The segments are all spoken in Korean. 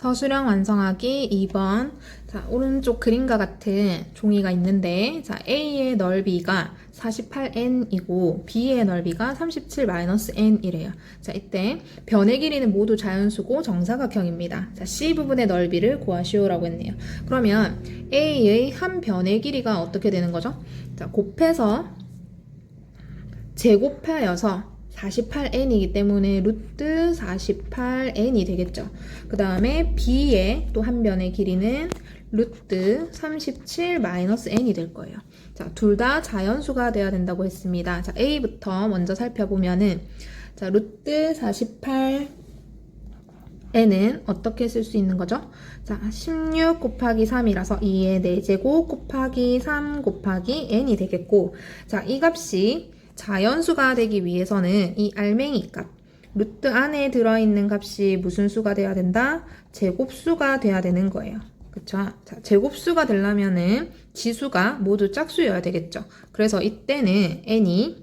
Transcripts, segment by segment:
서술형 완성하기 2번. 자, 오른쪽 그림과 같은 종이가 있는데, 자, A의 넓이가 48n이고, B의 넓이가 37-n이래요. 자, 이때 변의 길이는 모두 자연수고 정사각형입니다. 자, C 부분의 넓이를 구하시오라고 했네요. 그러면 A의 한 변의 길이가 어떻게 되는 거죠? 자, 곱해서 제곱하여서 48n이기 때문에 루트 48n이 되겠죠. 그 다음에 b의 또 한 변의 길이는 루트 37-n이 될 거예요. 자, 둘 다 자연수가 돼야 된다고 했습니다. 자, a부터 먼저 살펴보면은 자, 루트 48 n은 어떻게 쓸 수 있는 거죠? 자, 16 곱하기 3이라서 2의 4제곱 곱하기 3 곱하기 n이 되겠고, 자, 이 값이 자연수가 되기 위해서는 이 알맹이 값, 루트 안에 들어있는 값이 무슨 수가 돼야 된다? 제곱수가 돼야 되는 거예요. 그쵸? 자, 제곱수가 되려면은 지수가 모두 짝수여야 되겠죠. 그래서 이때는 n이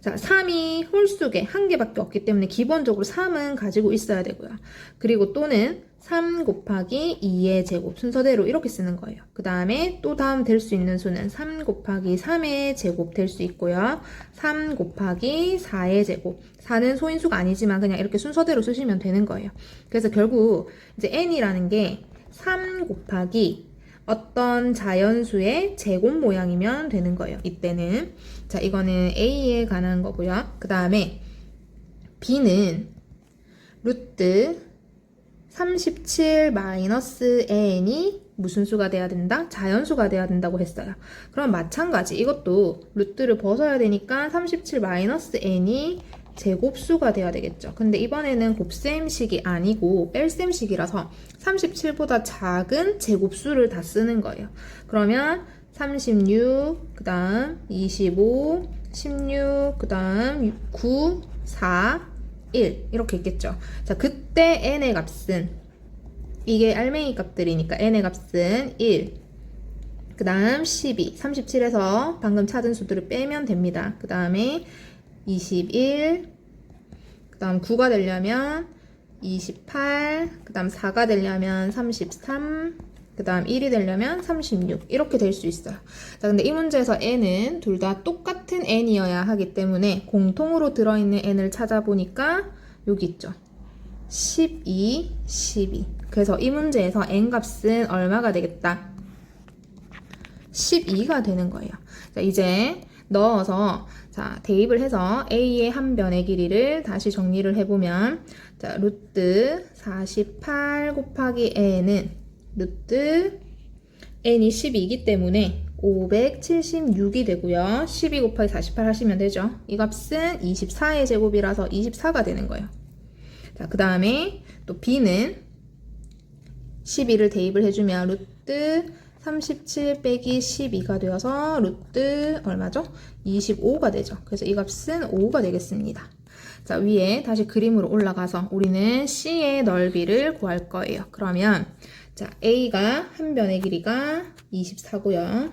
자, 3이 홀수계 한 개밖에 없기 때문에 기본적으로 3은 가지고 있어야 되고요. 그리고 또는 3 곱하기 2의 제곱 순서대로 이렇게 쓰는 거예요. 그 다음에 또 다음 될 수 있는 수는 3 곱하기 3의 제곱 될 수 있고요. 3 곱하기 4의 제곱. 4는 소인수가 아니지만 그냥 이렇게 순서대로 쓰시면 되는 거예요. 그래서 결국 이제 n이라는 게 3 곱하기 어떤 자연수의 제곱 모양이면 되는 거예요. 이때는. 자, 이거는 A에 관한 거고요. 그 다음에 B는 루트 37-n이 무슨 수가 돼야 된다? 자연수가 돼야 된다고 했어요. 그럼 마찬가지 이것도 루트를 벗어야 되니까 37-n이 제곱수가 돼야 되겠죠. 근데 이번에는 곱셈식이 아니고 뺄셈식이라서 37보다 작은 제곱수를 다 쓰는 거예요. 그러면 36, 그 다음 25, 16, 그 다음 9, 4, 1 이렇게 있겠죠. 자, 그때 n의 값은 이게 알맹이 값들이니까 n의 값은 1, 그 다음 12, 37에서 방금 찾은 수들을 빼면 됩니다. 그 다음에 21, 그 다음 9가 되려면 28, 그 다음 4가 되려면 33, 그 다음 1이 되려면 36 이렇게 될 수 있어요. 자, 근데 이 문제에서 n은 둘 다 똑같은 n이어야 하기 때문에 공통으로 들어있는 n을 찾아보니까 여기 있죠. 12, 12. 그래서 이 문제에서 n 값은 얼마가 되겠다? 12가 되는 거예요. 자, 이제 넣어서 자, 대입을 해서 a의 한 변의 길이를 다시 정리를 해보면 자, 루트 48 곱하기 n은 루트 n이 12이기 때문에 576이 되고요. 12 곱하기 48 하시면 되죠. 이 값은 24의 제곱이라서 24가 되는 거예요. 자, 그 다음에 또 b는 12를 대입을 해주면 루트 37 빼기 12가 되어서 루트 얼마죠? 25가 되죠. 그래서 이 값은 5가 되겠습니다. 자, 위에 다시 그림으로 올라가서 우리는 C의 넓이를 구할 거예요. 그러면 자, A가 한 변의 길이가 24고요.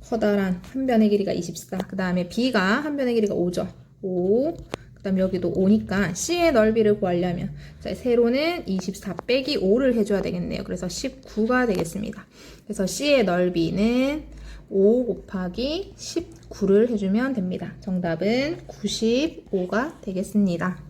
커다란 한 변의 길이가 24. 그 다음에 B가 한 변의 길이가 5죠. 5. 그 다음 여기도 5니까 C의 넓이를 구하려면 자, 세로는 24 빼기 5를 해줘야 되겠네요. 그래서 19가 되겠습니다. 그래서 C의 넓이는 5 곱하기 19를 해주면 됩니다. 정답은 95가 되겠습니다.